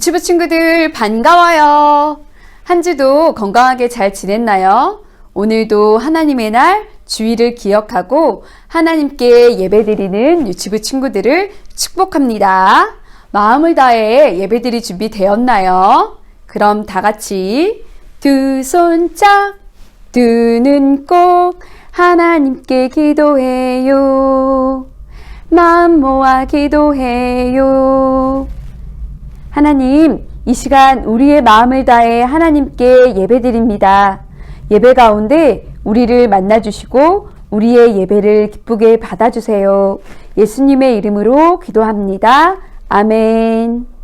유튜브 친구들 반가워요. 한 주도 건강하게 잘 지냈나요? 오늘도 하나님의 날 주의를 기억하고 하나님께 예배드리는 유튜브 친구들을 축복합니다. 마음을 다해 예배드릴 준비 되었나요? 그럼 다 같이 두 손 짝, 두 눈 꼭 하나님께 기도해요. 마음 모아 기도해요. 하나님, 이 시간 우리의 마음을 다해 하나님께 예배드립니다. 예배 가운데 우리를 만나주시고 우리의 예배를 기쁘게 받아주세요. 예수님의 이름으로 기도합니다. 아멘.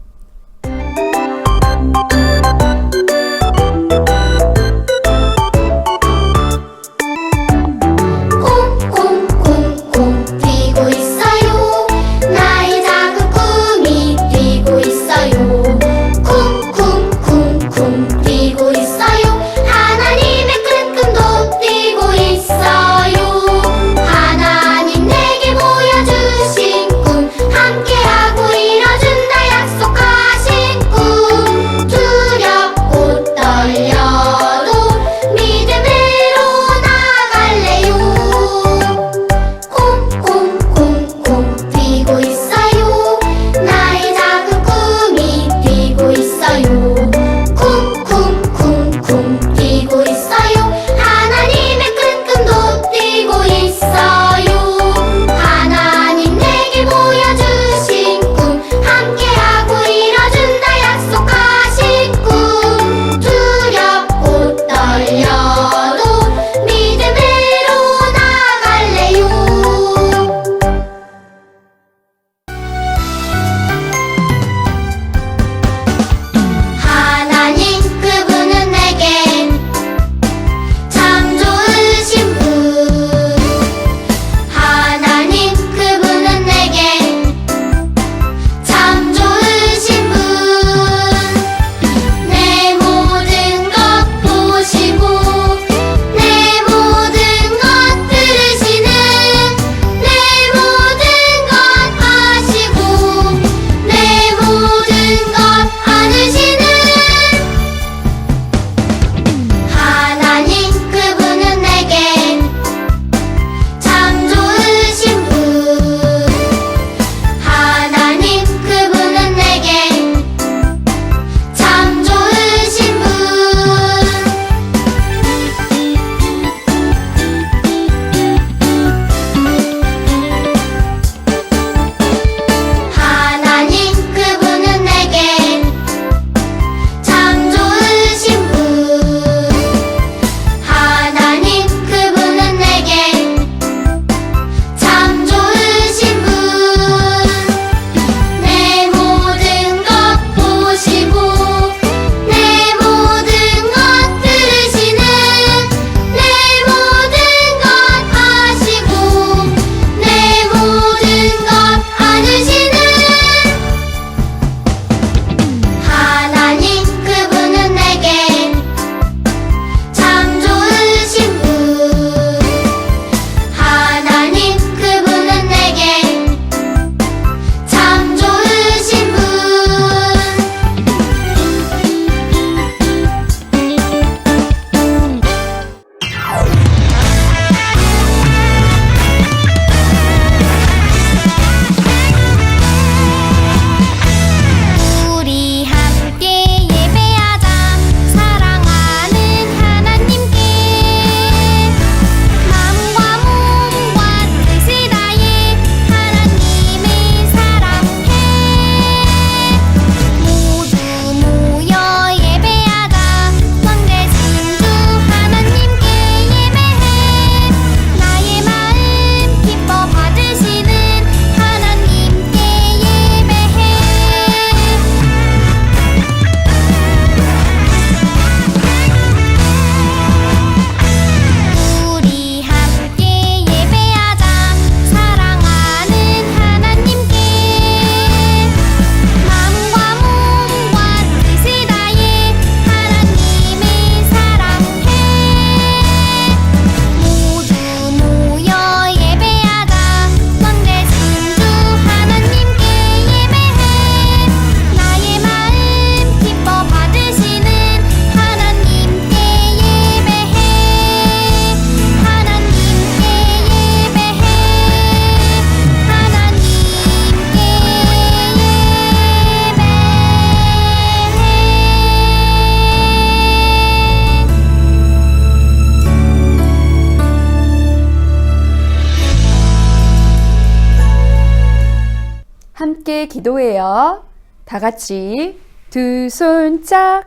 기도해요. 다 같이 두 손 짝,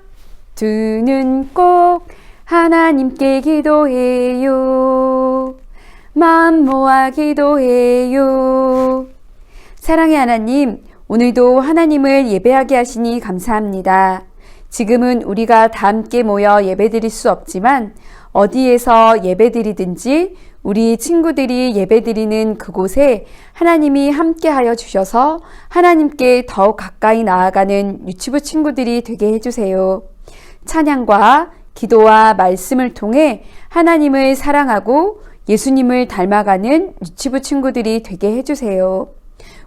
두 눈 꼭 하나님께 기도해요. 마음 모아 기도해요. 사랑의 하나님, 오늘도 하나님을 예배하게 하시니 감사합니다. 지금은 우리가 다 함께 모여 예배드릴 수 없지만 어디에서 예배드리든지 우리 친구들이 예배드리는 그곳에 하나님이 함께하여 주셔서 하나님께 더욱 가까이 나아가는 유치부 친구들이 되게 해주세요. 찬양과 기도와 말씀을 통해 하나님을 사랑하고 예수님을 닮아가는 유치부 친구들이 되게 해주세요.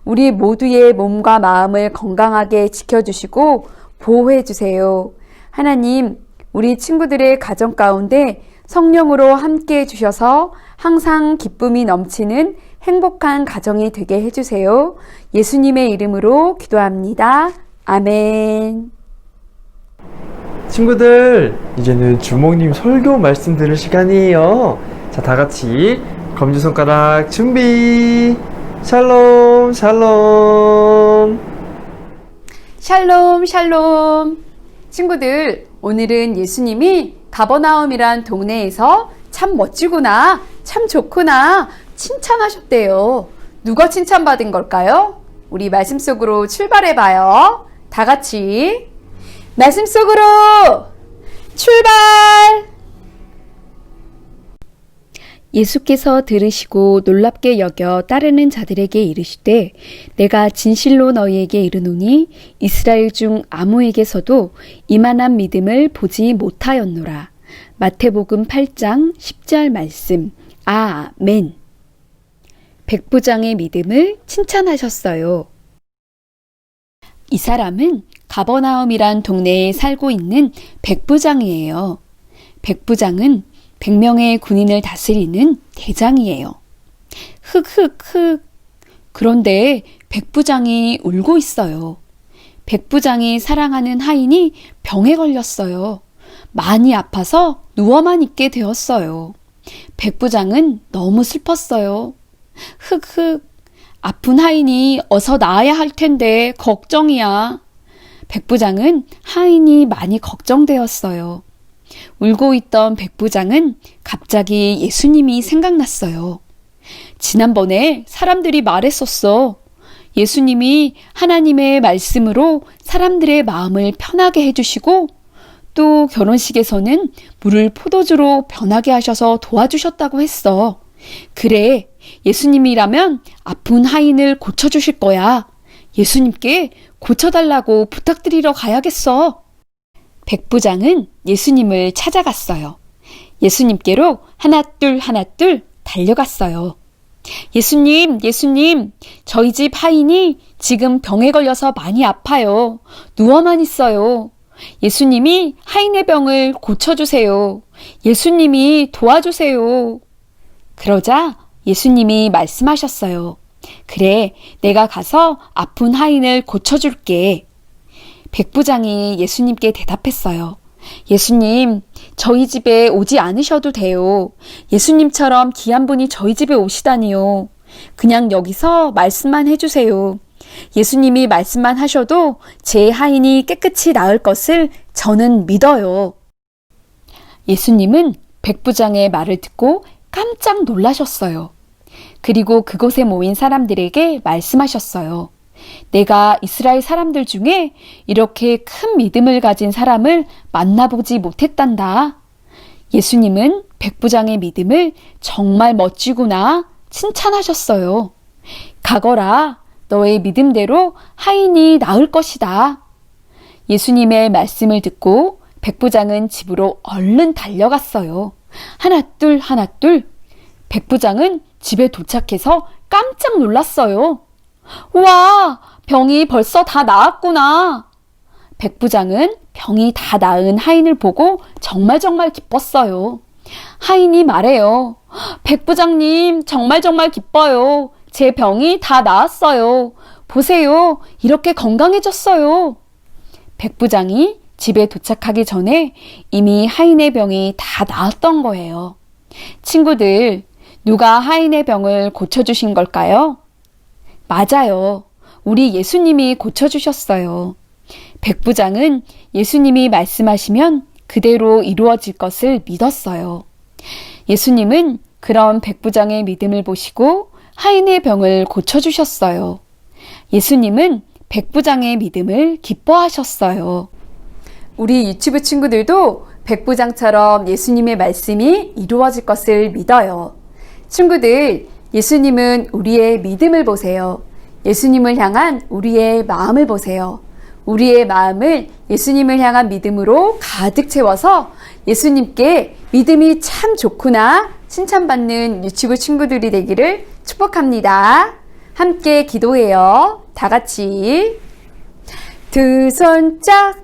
우리 모두의 몸과 마음을 건강하게 지켜주시고 보호해주세요. 하나님, 우리 친구들의 가정 가운데 성령으로 함께 해주셔서 항상 기쁨이 넘치는 행복한 가정이 되게 해주세요. 예수님의 이름으로 기도합니다. 아멘. 친구들, 이제는 주목님 설교 말씀 들을 시간이에요. 자, 다 같이 검지손가락 준비. 샬롬, 샬롬. 샬롬, 샬롬. 친구들, 오늘은 예수님이 가버나움이란 동네에서 참 멋지구나, 참 좋구나, 칭찬하셨대요. 누가 칭찬받은 걸까요? 우리 말씀 속으로 출발해 봐요. 다 같이. 말씀 속으로 출발! 예수께서 들으시고 놀랍게 여겨 따르는 자들에게 이르시되 내가 진실로 너희에게 이르노니 이스라엘 중 아무에게서도 이만한 믿음을 보지 못하였노라. 마태복음 8장 10절 말씀. 아멘. 백부장의 믿음을 칭찬하셨어요. 이 사람은 가버나움이란 동네에 살고 있는 백부장이에요. 백부장은 100명의 군인을 다스리는 대장이에요. 흑흑흑. 그런데 백부장이 울고 있어요. 백부장이 사랑하는 하인이 병에 걸렸어요. 많이 아파서 누워만 있게 되었어요. 백부장은 너무 슬펐어요. 흑흑. 아픈 하인이 어서 나아야 할 텐데 걱정이야. 백부장은 하인이 많이 걱정되었어요. 울고 있던 백부장은 갑자기 예수님이 생각났어요. 지난번에 사람들이 말했었어. 예수님이 하나님의 말씀으로 사람들의 마음을 편하게 해주시고 또 결혼식에서는 물을 포도주로 변하게 하셔서 도와주셨다고 했어. 그래, 예수님이라면 아픈 하인을 고쳐주실 거야. 예수님께 고쳐달라고 부탁드리러 가야겠어. 백부장은 예수님을 찾아갔어요. 예수님께로 하나 둘 하나 둘 달려갔어요. 예수님, 예수님, 저희 집 하인이 지금 병에 걸려서 많이 아파요. 누워만 있어요. 예수님이 하인의 병을 고쳐주세요. 예수님이 도와주세요. 그러자 예수님이 말씀하셨어요. 그래, 내가 가서 아픈 하인을 고쳐줄게. 백부장이 예수님께 대답했어요. 예수님, 저희 집에 오지 않으셔도 돼요. 예수님처럼 귀한 분이 저희 집에 오시다니요. 그냥 여기서 말씀만 해주세요. 예수님이 말씀만 하셔도 제 하인이 깨끗이 나을 것을 저는 믿어요. 예수님은 백부장의 말을 듣고 깜짝 놀라셨어요. 그리고 그곳에 모인 사람들에게 말씀하셨어요. 내가 이스라엘 사람들 중에 이렇게 큰 믿음을 가진 사람을 만나보지 못했단다. 예수님은 백부장의 믿음을 정말 멋지구나 칭찬하셨어요. 가거라. 너의 믿음대로 하인이 나을 것이다. 예수님의 말씀을 듣고 백부장은 집으로 얼른 달려갔어요. 하나 둘 하나 둘. 백부장은 집에 도착해서 깜짝 놀랐어요. 우와, 병이 벌써 다 나았구나. 백부장은 병이 다 나은 하인을 보고 정말 정말 기뻤어요. 하인이 말해요. 백부장님, 정말 정말 기뻐요. 제 병이 다 나았어요. 보세요. 이렇게 건강해졌어요. 백부장이 집에 도착하기 전에 이미 하인의 병이 다 나았던 거예요. 친구들, 누가 하인의 병을 고쳐주신 걸까요? 맞아요. 우리 예수님이 고쳐주셨어요. 백부장은 예수님이 말씀하시면 그대로 이루어질 것을 믿었어요. 예수님은 그런 백부장의 믿음을 보시고 하인의 병을 고쳐주셨어요. 예수님은 백부장의 믿음을 기뻐하셨어요. 우리 유튜브 친구들도 백부장처럼 예수님의 말씀이 이루어질 것을 믿어요. 친구들, 예수님은 우리의 믿음을 보세요. 예수님을 향한 우리의 마음을 보세요. 우리의 마음을 예수님을 향한 믿음으로 가득 채워서 예수님께 믿음이 참 좋구나 칭찬받는 유튜브 친구들이 되기를 축복합니다. 함께 기도해요. 다 같이. 두 손 짝,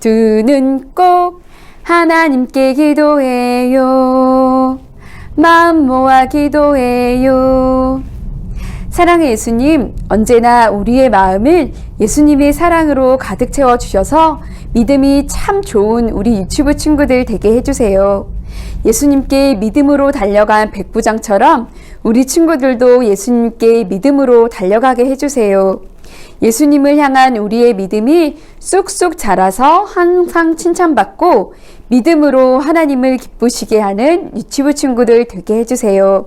두 눈 꼭 하나님께 기도해요. 마음 모아 기도해요. 사랑의 예수님, 언제나 우리의 마음을 예수님의 사랑으로 가득 채워 주셔서 믿음이 참 좋은 우리 유튜브 친구들 되게 해주세요. 예수님께 믿음으로 달려간 백부장처럼 우리 친구들도 예수님께 믿음으로 달려가게 해주세요. 예수님을 향한 우리의 믿음이 쑥쑥 자라서 항상 칭찬받고 믿음으로 하나님을 기쁘시게 하는 유튜브 친구들 되게 해주세요.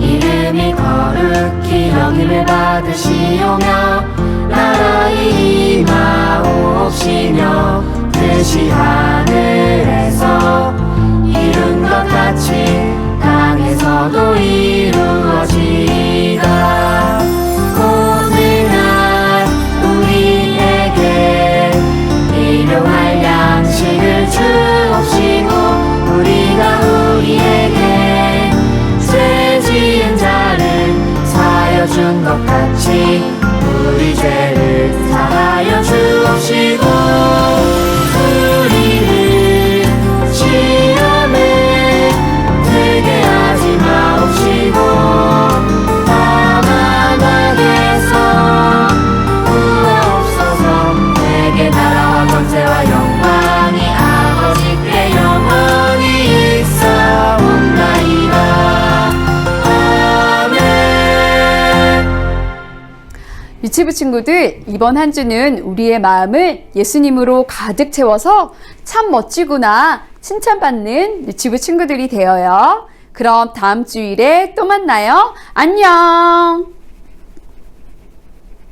이름이 거룩히 여김을 받으시오며 나라의 임하옵시며 뜻이 하늘에서 이룬 것 같이 땅에서도 이루어지 유치부 친구들, 이번 한 주는 우리의 마음을 예수님으로 가득 채워서 참 멋지구나 칭찬받는 유치부 친구들이 되어요. 그럼 다음 주일에 또 만나요. 안녕!